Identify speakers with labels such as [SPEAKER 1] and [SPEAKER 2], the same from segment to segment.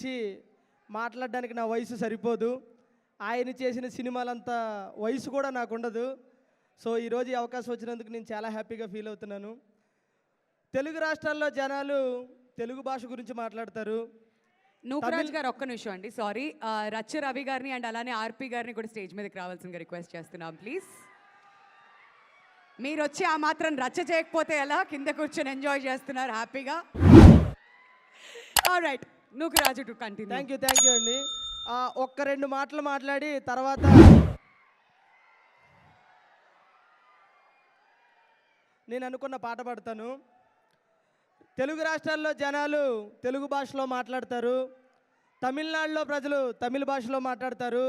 [SPEAKER 1] గురించి మాట్లాడడానికి నా వయసు సరిపోదు. ఆయన చేసిన సినిమాలంత వయసు కూడా నాకు ఉండదు. సో ఈరోజు ఈ అవకాశం వచ్చినందుకు నేను చాలా హ్యాపీగా ఫీల్ అవుతున్నాను. తెలుగు రాష్ట్రాల్లో జనాలు తెలుగు భాష గురించి మాట్లాడతారు.
[SPEAKER 2] నూకరాజ్ గారు ఒక్క నిమిషం అండి. సారీ రచ్చ రవి గారిని అండ్ అలానే ఆర్పి గారిని కూడా స్టేజ్ మీదకి రావాల్సిందిగా రిక్వెస్ట్ చేస్తున్నాం. ప్లీజ్. మీరు వచ్చి ఆ మాత్రం రచ్చ చేయకపోతే ఎలా? కింద కూర్చొని ఎంజాయ్ చేస్తున్నారు హ్యాపీగా. Right Nookaraju to continue.
[SPEAKER 1] Thank you thank you అండి. ఒక్క రెండు మాటలు మాట్లాడి తర్వాత నేను అనుకున్న పాట పాడతాను. తెలుగు రాష్ట్రాల్లో జనాలు తెలుగు భాషలో మాట్లాడతారు. తమిళనాడులో ప్రజలు తమిళ భాషలో మాట్లాడతారు.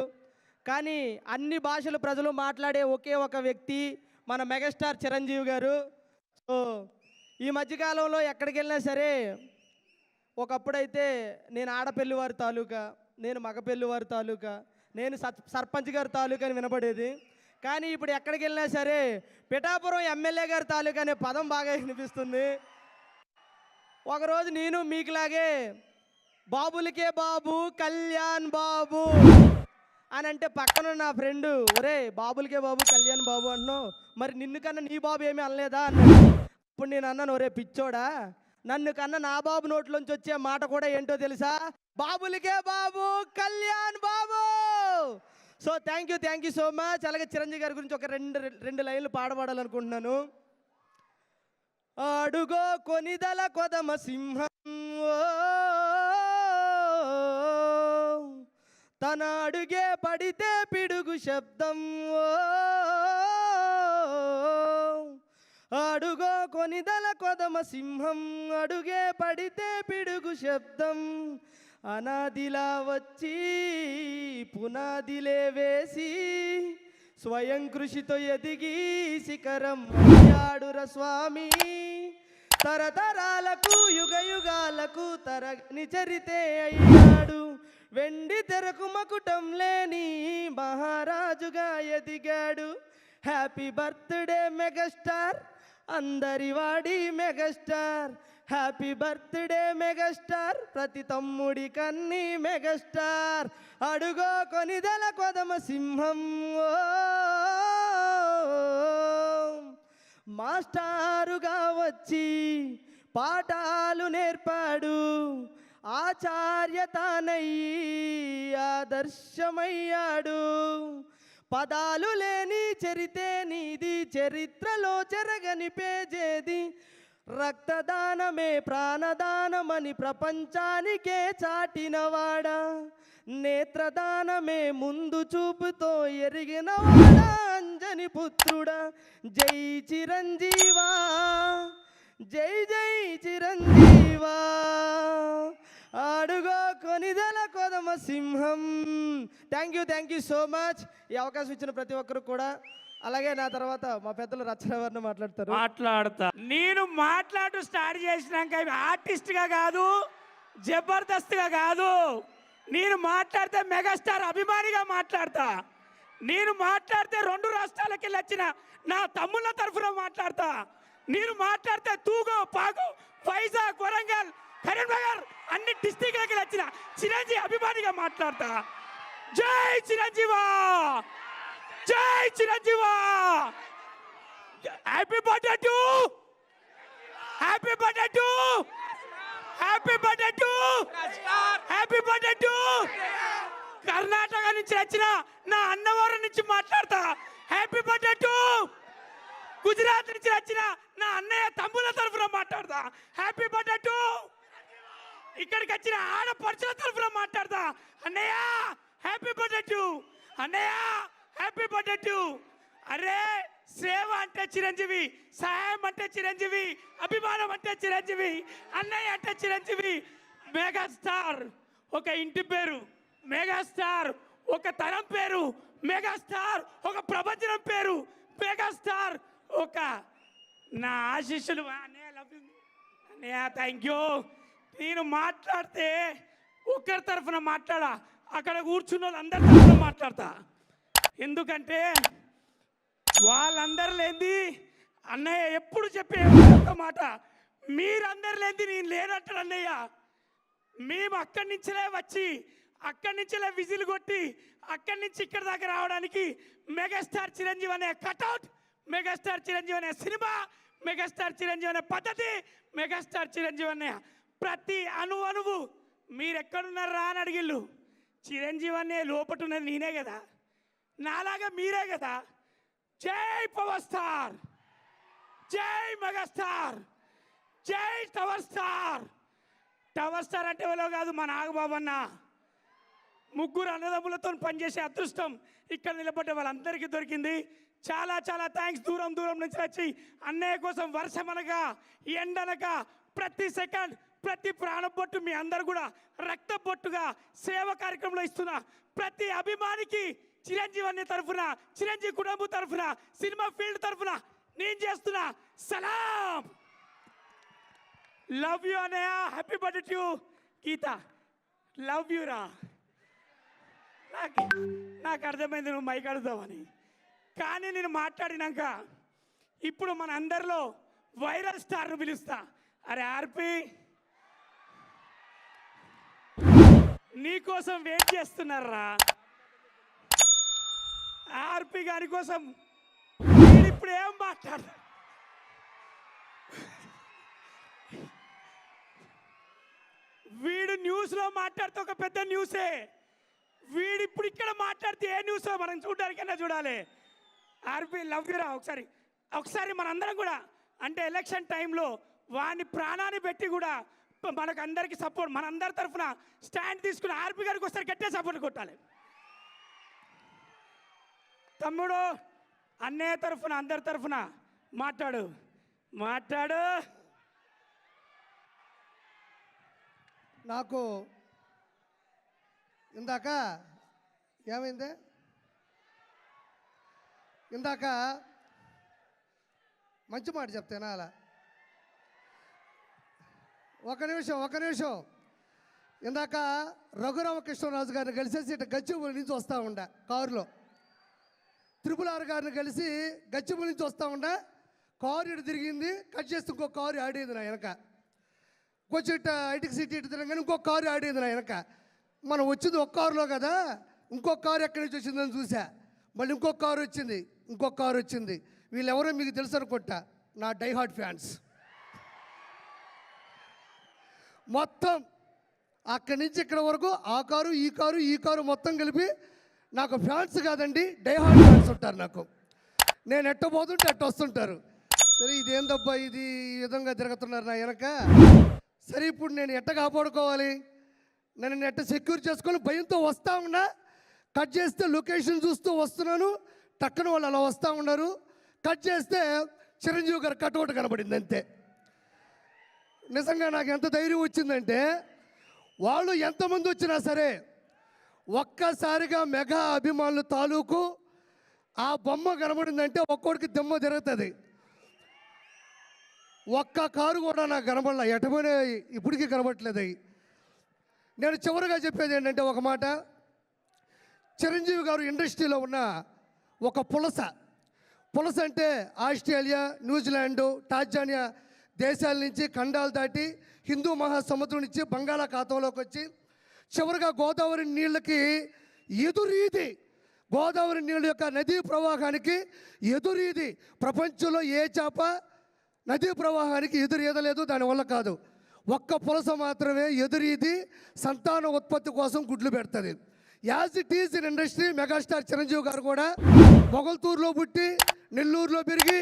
[SPEAKER 1] కానీ అన్ని భాషల ప్రజలు మాట్లాడే ఒకే ఒక వ్యక్తి మన మెగాస్టార్ చిరంజీవి గారు. సో ఈ మధ్యకాలంలో ఎక్కడికి వెళ్ళినా సరే ఒకప్పుడైతే నేను ఆడపల్లి వారి తాలూకా నేను మగపల్లి వారి తాలూకా నేను సత్ సర్పంచ్ గారి తాలూకా అని వినపడేది. కానీ ఇప్పుడు ఎక్కడికి వెళ్ళినా సరే పిఠాపురం ఎమ్మెల్యే గారి తాలూకా అనే పదం బాగా వినిపిస్తుంది. ఒకరోజు నేను మీకులాగే బాబులకే బాబు కళ్యాణ్ బాబు అని అంటే పక్కన నా ఫ్రెండు ఒరే బాబులకే బాబు కళ్యాణ్ బాబు అంటున్నావు. మరి నిన్ను కన్నా నీ బాబు ఏమీ అనలేదా? అన్నాడు. ఇప్పుడు నేను అన్నాను ఒరే పిచ్చోడా నన్ను కన్నా నా బాబు నోట్లోంచి వచ్చే మాట కూడా ఏంటో తెలుసా? బాబులకే Babu Kalyan Babu! So thank you thank you so much అలాగే చిరంజీవి గారి గురించి ఒక రెండు రెండు లైన్లు పాడబడాలనుకుంటున్నాను. అడుగో కొనిదల కొదమ సింహం ఓ, తన అడుగే పడితే పిడుగు శబ్దం ఓ, అడుగో కొనిదల కొదమ సింహం అడుగే పడితే పిడుగు శబ్దం. అనాదిలా వచ్చి పునాదిలే వేసి స్వయం కృషితో ఎదిగి శిఖరం ఆడుర స్వామి. తరతరాలకు యుగ యుగాలకు తరగని చరితే అయ్యాడు. వెండి తెరకు మకుటం లేని మహారాజుగా ఎదిగాడు. Happy birthday megastar. అందరి వాడి మెగాస్టార్. Happy birthday megastar. ప్రతి తమ్ముడి కన్ని మెగాస్టార్. అడుగో కొనిదల కొదమ సింహం. మాస్టారుగా వచ్చి పాఠాలు నేర్పాడు. ఆచార్య తానయ్యి ఆదర్శమయ్యాడు. పదాలు లేని చరితే నీది చరిత్రలో చెరగని పేజేది. రక్తదానమే ప్రాణదానమని ప్రపంచానికే చాటినవాడా. నేత్రదానమే ముందు చూపుతో ఎరిగినవాడా అంజని పుత్రుడా. జై చిరంజీవా జై జై చిరంజీవా. అడుగో కొనిదల కొదమ సింహం. Thank you thank you so much. ఈ అవకాశం ఇచ్చిన ప్రతి ఒక్కరు కూడా. అలాగే నా తర్వాత మా పెద్దలు రచనవర్ణ మాట్లాడతారు.
[SPEAKER 3] మాట్లాడతా. నేను మాట్లాడు స్టార్ట్ చేసినాక ఆర్టిస్ట్గా కాదు జబర్దస్త్గా కాదు. నేను మాట్లాడితే మెగాస్టార్ అభిమానిగా మాట్లాడతా. నేను మాట్లాడితే రెండు రాష్ట్రాలకి వెళ్ళి వచ్చిన నా తమ్ముళ్ళ తరఫున మాట్లాడతా. నేను మాట్లాడితే తూగో పాగో వైజాగ్ వరంగల్ కరీంనగర్ అన్ని డిస్టిక్లకి వచ్చిన చిరంజీవి అభిమానిగా మాట్లాడతా. జై చిరంజీవా! జై చిరంజీవా! Happy birthday to happy birthday to happy birthday to happy birthday to Karnataka నుంచి వచ్చిన నా అన్నవరం నుంచి మాట్లాడతా. హ్యాపీ బర్త్డే టు గుజరాత్ నుంచి వచ్చిన నా అన్నయ్య తమ్ముల తరఫున మాట్లాడతా. హ్యాపీ బర్త్డే టు ఇక్కడికి వచ్చిన ఆడపడుచుల తరఫున మాట్లాడతా. అన్నయ్య! హ్యాపీ బర్త్డే టు అన్నయ్య హ్యాపీ బర్త్డే టు అరే సేవ అంటే చిరంజీవి సహాయం అంటే చిరంజీవి అభిమానం అంటే చిరంజీవి అన్నయ్య అంటే చిరంజీవి. మెగాస్టార్ ఒక ఇంటి పేరు. మెగాస్టార్ ఒక తరం పేరు. మెగాస్టార్ ఒక ప్రపంచం పేరు. మెగాస్టార్ ఒక నా ఆశీస్సులు. అన్నయ్య లవ్ అన్నయ్య థ్యాంక్ యూ నేను మాట్లాడితే ఒకరి తరఫున మాట్లాడా? అక్కడ కూర్చున్న వాళ్ళందరితో అర్థం మాట్లాడతా. ఎందుకంటే వాళ్ళందరూ లేనిది అన్నయ్య ఎప్పుడు చెప్పే మాట. మీరందరు లేంది నేను లేనట్టాడు అన్నయ్య. మేము అక్కడి నుంచిలే వచ్చి అక్కడి నుంచిలే విజిల్ కొట్టి అక్కడి నుంచి ఇక్కడ దాకా రావడానికి మెగాస్టార్ చిరంజీవి అనే కటౌట్ మెగాస్టార్ చిరంజీవి అనే సినిమా మెగాస్టార్ చిరంజీవి అనే పద్ధతి మెగాస్టార్ చిరంజీవి అనే ప్రతి అణువు అణువు. మీరు ఎక్కడున్నారా అని అడిగిళ్ళు. చిరంజీవి అనే లోపట ఉన్నది నేనే కదా. నాలాగా మీరే కదా. జై పవర్ స్టార్. జై మెగాస్టార్ జై టవర్ స్టార్. టవర్ స్టార్ అంటే ఎవరో కాదు మా నాగబాబు అన్న. ముగ్గురు అన్నదమ్ములతో పనిచేసే అదృష్టం ఇక్కడ నిలబడ్డ వాళ్ళందరికీ దొరికింది. చాలా చాలా థ్యాంక్స్ దూరం దూరం నుంచి వచ్చి అన్నయ్య కోసం వర్షం అనగా ఎండనగా ప్రతి సెకండ్ ప్రతి ప్రాణబొట్టు మీ అందరు కూడా రక్త బొట్టుగా సేవ కార్యక్రమంలో ఇస్తున్న ప్రతి అభిమానికి చిరంజీవి అనే తరఫున చిరంజీవి కుటుంబం తరఫున సినిమా ఫీల్డ్ తరఫున నేను చేస్తున్నా సలాం! లవ్ యూ అనే happy birthday to Geetha love you రా. నాకు నాకు అర్థమైంది నువ్వు మైక్ అడుగుతావని కానీ నేను మాట్లాడినాక ఇప్పుడు మన అందరిలో వైరల్ స్టార్ను పిలుస్తా. అరే ఆర్పి! నీకోసం వెయిట్ చేస్తున్నారా? ఆర్పి గారి కోసం ఇప్పుడు ఏం మాట్లాడు? వీడు న్యూస్లో మాట్లాడితే ఒక పెద్ద న్యూసే వీడు ఇప్పుడు ఇక్కడ మాట్లాడితే ఏ న్యూస్ మనం చూడడానికైనా చూడాలి. ఆర్పి లవ్ రా ఒకసారి. ఒకసారి మనందరం కూడా అంటే ఎలక్షన్ టైంలో వాని ప్రాణాన్ని పెట్టి కూడా మనకు అందరికి సపోర్ట్ మనందరి తరఫున స్టాండ్ తీసుకుని ఆర్పి గారికి ఒకసారి గట్టే సపోర్ట్ కొట్టాలి. తమ్ముడు అన్నయ్య తరఫున అందరి తరఫున మాట్లాడు. మాట్లాడు.
[SPEAKER 4] నాకు ఇందాక ఏమైంది? ఇందాక మంచి మాట చెప్తేనా అలా. ఒక నిమిషం ఒక నిమిషం. ఇందాక రఘురామకృష్ణరాజు గారిని కలిసేసి ఇటు గచ్చిబుల్ నుంచి వస్తూ ఉండ కారులో. త్రిపుల్ ఆర్ గారిని కలిసి గచ్చిబుల్ నుంచి వస్తూ ఉండ కారు ఇటు తిరిగింది కట్ చేస్తే ఇంకో కారు ఆడేది నా వెనక. కొంచెం ఇటు ఐటికి సిటీ ఇటు తిరగానే ఇంకో కారు ఆడేది నా వెనక. మనం వచ్చింది ఒక కారులో కదా ఇంకో కారు ఎక్కడి నుంచి వచ్చిందని చూసా మళ్ళీ ఇంకో కారు వచ్చింది ఇంకో కారు వచ్చింది. వీళ్ళెవరో మీకు తెలుసు అనుకుంటా నా డైహార్ట్ ఫ్యాన్స్. మొత్తం అక్కడి నుంచి ఇక్కడ వరకు ఆ కారు ఈ కారు ఈ కారు మొత్తం కలిపి నాకు ఫ్యాన్స్ కాదండి డైహార్ట్ ఫ్యాన్స్ ఉంటారు నాకు. నేను ఎట్ట పోతుంటే ఎట్ట వస్తుంటారు. సరే ఇదేందబ్బా ఇది ఈ విధంగా తిరుగుతున్నారు నా వెనక? సరే ఇప్పుడు నేను ఎట్ట కాపాడుకోవాలి? నేను ఎట్ట సెక్యూర్ చేసుకొని భయంతో వస్తా ఉన్నా? కట్ చేస్తే లొకేషన్ చూస్తూ వస్తున్నాను. టక్కన వాళ్ళు అలా వస్తూ ఉన్నారు. కట్ చేస్తే చిరంజీవి గారు కటౌట్ కనబడింది అంతే. నిజంగా నాకు ఎంత ధైర్యం వచ్చిందంటే వాళ్ళు ఎంతమంది వచ్చినా సరే ఒక్కసారిగా మెగా అభిమానులు తాలూకు ఆ బొమ్మ కనబడిందంటే ఒక్కోడికి దెమ్మ తిరుగుతుంది. ఒక్క కారు కూడా నాకు కనబడలే ఎటపోయినా ఇప్పటికీ కనబడట్లేదు. అవి నేను చివరిగా చెప్పేది ఏంటంటే ఒక మాట చిరంజీవి గారు ఇండస్ట్రీలో ఉన్న ఒక పులస. పులస అంటే ఆస్ట్రేలియా న్యూజిలాండ్ టాంజానియా దేశాల నుంచి ఖండాలు దాటి హిందూ మహాసముద్రం నుంచి బంగాళాఖాతంలోకి వచ్చి చివరిగా గోదావరి నీళ్ళకి ఎదురీది. గోదావరి నీళ్ళ యొక్క నదీ ప్రవాహానికి ఎదురీది. ప్రపంచంలో ఏ చేప నదీ ప్రవాహానికి ఎదురు ఈదలేదు దానివల్ల కాదు. ఒక్క పులస మాత్రమే ఎదురీది సంతాన ఉత్పత్తి కోసం గుడ్లు పెడుతుంది. As it is in industry megastar Chiranjeevi గారు కూడా మొగల్తూరులో పుట్టి నెల్లూరులో పెరిగి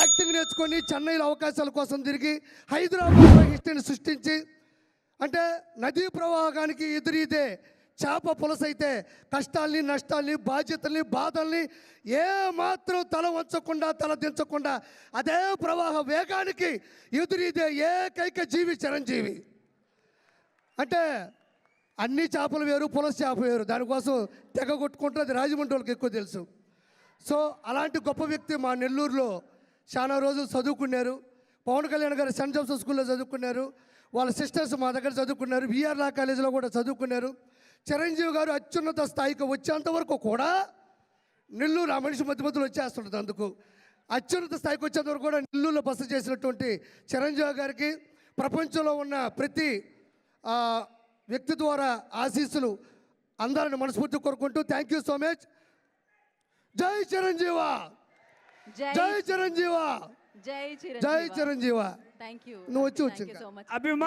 [SPEAKER 4] యాక్టింగ్ నేర్చుకొని చెన్నైలో అవకాశాల కోసం తిరిగి హైదరాబాద్లో హిస్టరీని సృష్టించి అంటే నదీ ప్రవాహానికి ఎదురీదే చేప పులసైతే కష్టాల్ని నష్టాల్ని బాధ్యతల్ని బాధల్ని ఏ మాత్రం తల వంచకుండా తల దించకుండా అదే ప్రవాహ వేగానికి ఎదురీదే ఏకైక జీవి చిరంజీవి. అంటే అన్ని చేపలు వేరు పులస చేప వేరు. దానికోసం తెగ కొట్టుకుంటున్నది రాజమండ్రి వాళ్ళకి ఎక్కువ తెలుసు. సో అలాంటి గొప్ప వ్యక్తి మా నెల్లూరులో చాలా రోజులు చదువుకున్నారు. పవన్ కళ్యాణ్ గారు సెంట్ జోసెఫ్ స్కూల్లో చదువుకున్నారు. వాళ్ళ సిస్టర్స్ మా దగ్గర చదువుకున్నారు. విఆర్ లా కాలేజీలో కూడా చదువుకున్నారు. చిరంజీవి గారు అత్యున్నత స్థాయికి వచ్చేంత వరకు కూడా నెల్లూరు ఆ మనిషి మధ్య మధ్యలో వచ్చేస్తుంటుంది అందుకు. అత్యున్నత స్థాయికి వచ్చేంత వరకు కూడా నెల్లూరులో బస చేసినటువంటి చిరంజీవి గారికి ప్రపంచంలో ఉన్న ప్రతి వ్యక్తి ద్వారా ఆశీస్సులు అందరిని మనస్ఫూర్తి కోరుకుంటూ థ్యాంక్ యూ సో మచ్. జై చిరంజీవా!
[SPEAKER 5] జై
[SPEAKER 4] చిరంజీవ.
[SPEAKER 5] జై చిరంజీవ. థ్యాంక్ యూ
[SPEAKER 4] నువ్వు వచ్చి
[SPEAKER 5] వచ్చింది
[SPEAKER 3] అభిమాన్